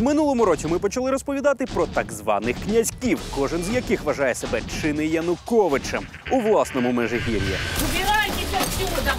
В минулому році ми почали розповідати про так званих князьків, кожен з яких вважає себе чи не Януковичем у власному межигір'ї. Убирайтесь отсюда!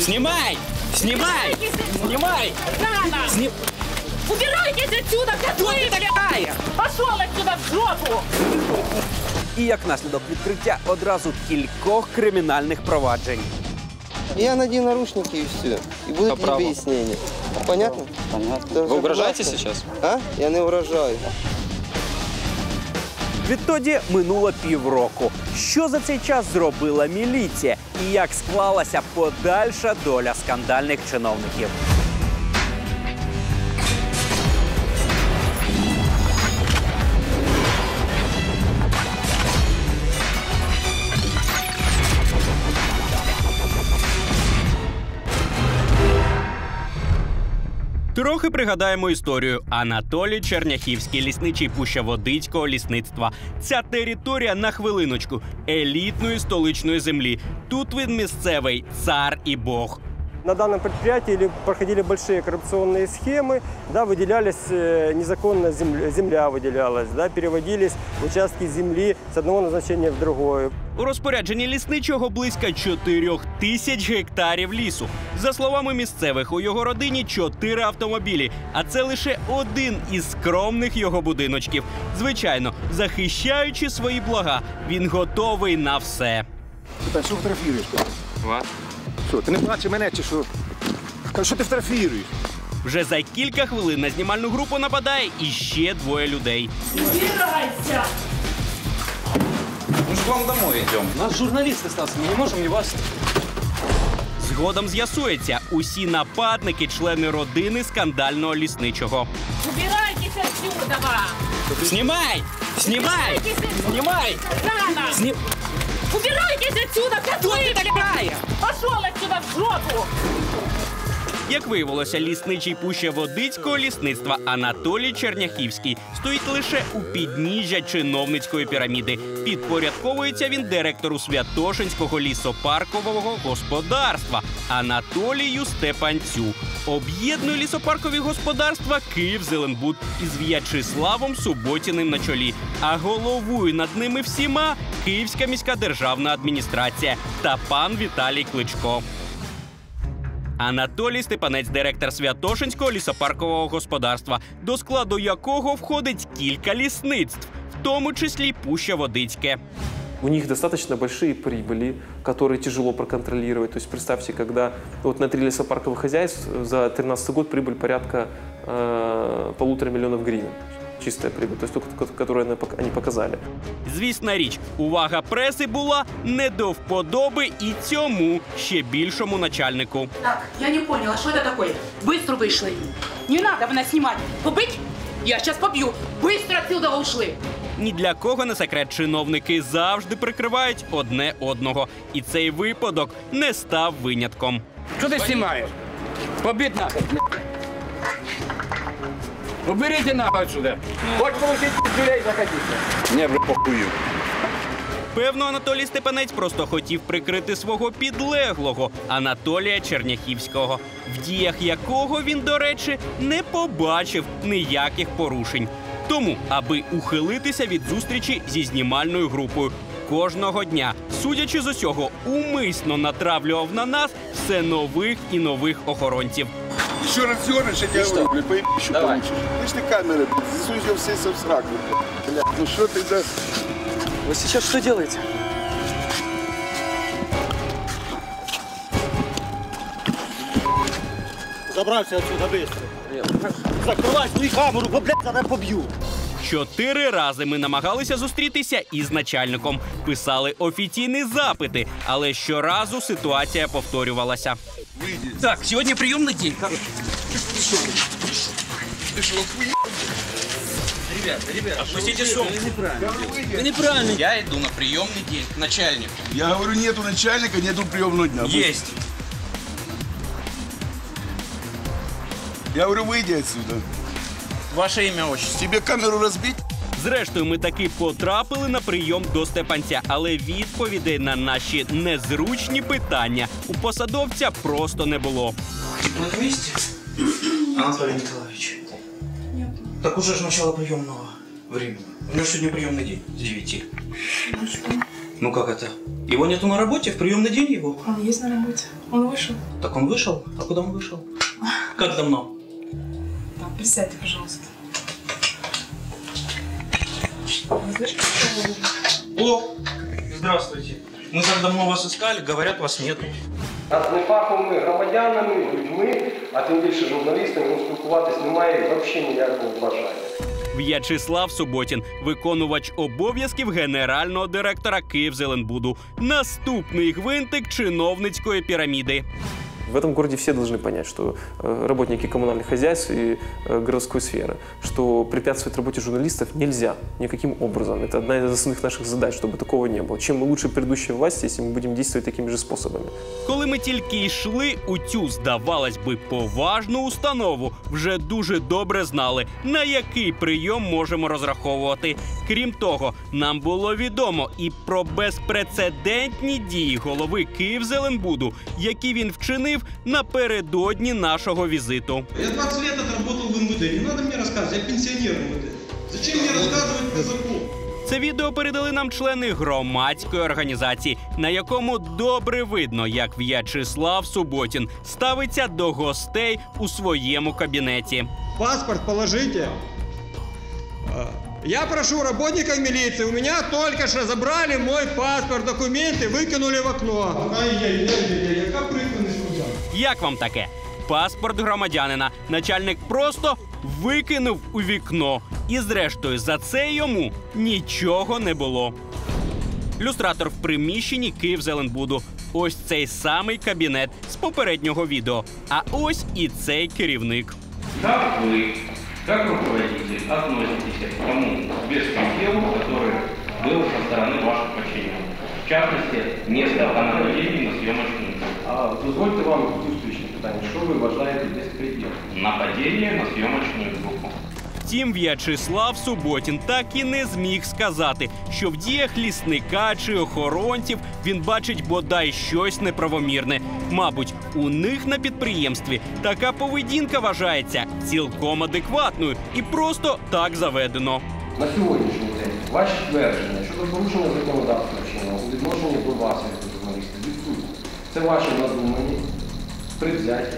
Снимай! Снимай! Снимай! Рано! Сни- Убирайтесь отсюда, котлы, блядь! Пошел отсюда в жопу! І як наслідок відкриття одразу кількох кримінальних проваджень. Я надену наручники и все. И будут По праву. объяснения. Понятно? Понятно. Даже Вы угрожаете согласен. сейчас? А? Я не угрожаю. Відтоді минуло півроку. Що за цей час зробила міліція і як склалася подальша доля скандальних чиновників? Трохи пригадаємо історію. Анатолій Черняхівський, лісничий Пуща Водицького лісництва. Ця територія на хвилиночку елітної столичної землі. Тут він місцевий цар і бог На данном предприятии или проходили большие коррупционные схемы, да, выделялись э, незаконно земля, земля выделялась, да, переводились участки земли с одного назначения в другое. У розпорядженні лісничого близько 4 тисяч гектарів лісу. За словами місцевих, у його родині чотири автомобілі, а це лише один із скромних його будиночків. Звичайно, захищаючи свої блага, він готовий на все. Та що фотографіруєш? Вас? Що, ти не бачиш мене чи що? Що ти фотографіруєш? Вже за кілька хвилин на знімальну групу нападає іще двоє людей. Убирайся! Мы же к вам домой идем. Нас журналист остался, мы не можем не вас. Згодом з'ясується, усі нападники члени родини скандального лісничого. Убирайтесь отсюда! Снимай! Снимай! Убирайтесь отсюда! как отсюда, блядь! Пошел отсюда в жопу! Як виявилося, лісничий пуща Водицького лісництва Анатолій Черняхівський стоїть лише у підніжжя чиновницької піраміди. Підпорядковується він директору Святошинського лісопаркового господарства Анатолію Степанцю. Об'єднує лісопаркові господарства Київ Зеленбуд із В'ячеславом Суботіним на чолі. А головує над ними всіма Київська міська державна адміністрація та пан Віталій Кличко. Анатолій Степанець, директор Святошинського лісопаркового господарства, до складу якого входить кілька лісництв, в тому числі Пуща Водицьке. У них достаточно большие прибыли, которые тяжело проконтролировать. То есть представьте, когда вот на три лесопарковых хозяйств за 2013 год прибыль порядка э, полутора миллионов гривен. Чистая прибыль, то есть ту, ко- которую они пок- они показали. Звісна річ, увага преси була не до вподоби і цьому ще більшому начальнику. Так, я не поняла, что это такое? Быстро вышли. Не надо меня снимать. Побыть? Я сейчас побью. Быстро отсюда ушли. Ні для кого не секрет, чиновники завжди прикривають одне одного. І цей випадок не став винятком. Что ты снимаешь? Побит нахуй. Уберите нахуй отсюда. Хоть получить людей заходите. Не, бля, похую. Певно, Анатолій Степанець просто хотів прикрити свого підлеглого Анатолія Черняхівського, в діях якого він, до речі, не побачив ніяких порушень. Тому, аби ухилитися від зустрічі зі знімальною групою, кожного дня, судячи з усього, умисно натравлював на нас все нових і нових охоронців. Що раціониш, я тебе говорю, бля, поїб, що Давай. получиш. Ти ж ти камери, бля, засуй все в сраку, бля. Бля, ну що ти, да? Вы сейчас что делаете? Забрался отсюда быстро. Закрывай свою камеру, бо, блядь, я побью. Чотири рази ми намагалися зустрітися із начальником, писали офіційні запити, але щоразу ситуація повторювалася. Так, сегодня приемный день. Ребята, ребята, опустите сумку. Вы неправильно. Я иду на приемный день к начальнику. Я говорю, нету начальника, нету приемного дня. Есть. Я говорю, выйди отсюда. Ваше имя, отчество. Тебе камеру разбить? Зрештою, ми таки потрапили на прийом до Степанця, але відповідей на наші незручні питання у посадовця просто не було. На месте? Анатолий Николаевич. Так уже же начало приемного времени. У него сегодня приемный день с 9. Ну как это? Его нету на работе, в приемный день его. Он есть на работе. Он вышел. Так он вышел? А куда он вышел? Как давно? Так, присядьте, пожалуйста. О, здравствуйте. Мы так давно вас искали, говорят, вас нету. А не фаховими громадянами, людьми, а тим більше журналістами, ну, спілкуватись немає взагалі ніякого бажання. В'ячеслав Суботін, виконувач обов'язків генерального директора Київзеленбуду. Наступний гвинтик чиновницької піраміди. В этом городе все должны понять, что э, работники коммунальных хозяйств и э, городской сферы, что препятствовать работе журналистов нельзя никаким образом. Это одна из основных наших задач, чтобы такого не было. Чем мы лучше предыдущей власти, если мы будем действовать такими же способами. Коли ми тільки йшли у цю, здавалось би, поважну установу, вже дуже добре знали, на який прийом можемо розраховувати. Крім того, нам було відомо і про безпрецедентні дії голови Київзеленбуду, які він вчинив напередодні нашого візиту. Я 20 лет отработал в МВД. Не надо мне рассказывать, я пенсионер МВД. Зачем мне рассказывать про закон? Це відео передали нам члени громадської організації, на якому добре видно, як В'ячеслав Суботін ставиться до гостей у своєму кабінеті. Паспорт положите. А, Я прошу работников милиции, у меня только что забрали мой паспорт, документы, выкинули в окно. Ай-яй-яй, яка прикладність Як вам таке? Паспорт громадянина начальник просто викинув у вікно. І зрештою за це йому нічого не було. Люстратор в приміщенні Київзеленбуду. Ось цей самий кабінет з попереднього відео. А ось і цей керівник. Как вы, как руководитель, относитесь к тому беспределу, который был со стороны ваших подчиненных? В частности, место нападения на съемочную группу. а дозвольте вам зустрічне питання, що ви вважаєте безпреділом? Нападение на съемочную группу. Втім, В'ячеслав Суботін так і не зміг сказати, що в діях лісника чи охоронців він бачить бодай щось неправомірне. Мабуть, у них на підприємстві така поведінка вважається цілком адекватною і просто так заведено. На сьогоднішній день ваші твердження щодо порушення законодавства чинного у відношенні до вас, як до журналістів, відсутні. Це ваші надумані, предвзяті.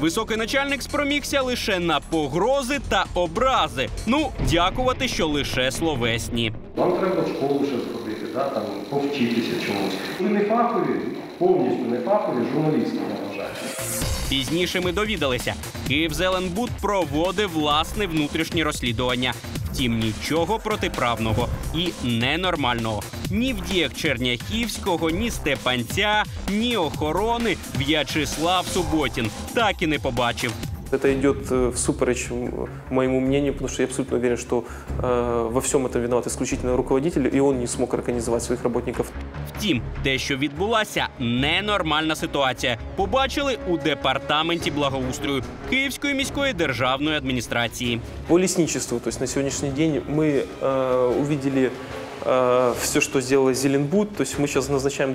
Високий начальник спромігся лише на погрози та образи. Ну, дякувати, що лише словесні. Вам треба в школу ще сходити, да, там, повчитися чомусь. Ви не фахові, повністю не фахові журналісти, я вважаю. Пізніше ми довідалися, Київзеленбуд проводив власне внутрішнє розслідування. Втім, нічого протиправного і ненормального ні в діях Черняхівського, ні Степанця, ні охорони В'ячеслав Суботін так і не побачив. Это идет э, всупереч м, моему мнению, потому что я абсолютно уверен, что э, во всем этом виноват исключительно руководитель, и он не смог организовать своих работников Втім, те, що відбулася ненормальна ситуація, побачили у департаменті благоустрою Київської міської державної адміністрації. По лесничеству, то есть на сегодняшний день мы э, увидели все, что сделала Зеленбуд, то есть мы сейчас назначаем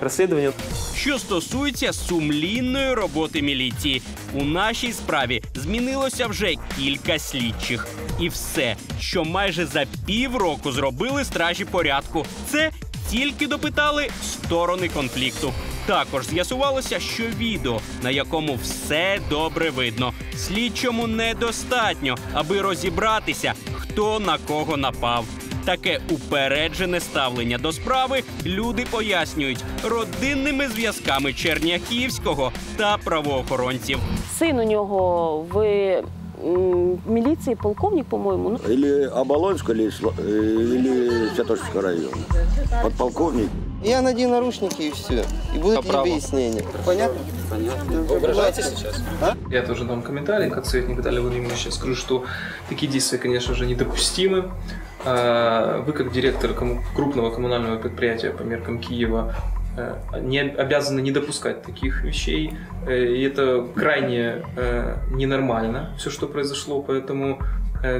расследование. Що стосується сумлінної роботи міліції, у нашій справі змінилося вже кілька слідчих. І все, що майже за півроку зробили стражі порядку, це тільки допитали сторони конфлікту. Також з'ясувалося, що відео, на якому все добре видно, слідчому недостатньо, аби розібратися, хто на кого напав. Таке упереджене ставлення до справи люди пояснюють родинними зв'язками Черняхівського та правоохоронців. Син у нього в м, міліції полковник, по-моєму. Ну, Или Оболонска, или, Сла- э, или Святошинского района. Подполковник. Я надену наручники и все. И будут По праву. объяснения. Понятно? Понятно. Вы угрожаете сейчас? А? Я тоже дам комментарий, как советник Виталий Владимирович. Я скажу, что такие действия, конечно же, недопустимы. А, Вы, как директор крупного коммунального предприятия по меркам Киева, э, не обязаны не допускать таких вещей. Э, И это крайне э, ненормально, все, что произошло. Поэтому,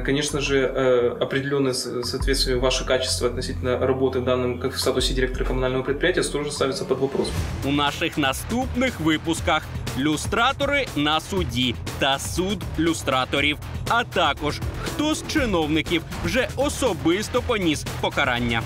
конечно же, определенное со- соответствие ваши качества относительно работы в данном, как в статусе директора коммунального предприятия, тоже ставится под вопрос. У наших наступних випусках люстратори на суді та суд люстраторів. А також хто з чиновників вже особисто поніс покарання.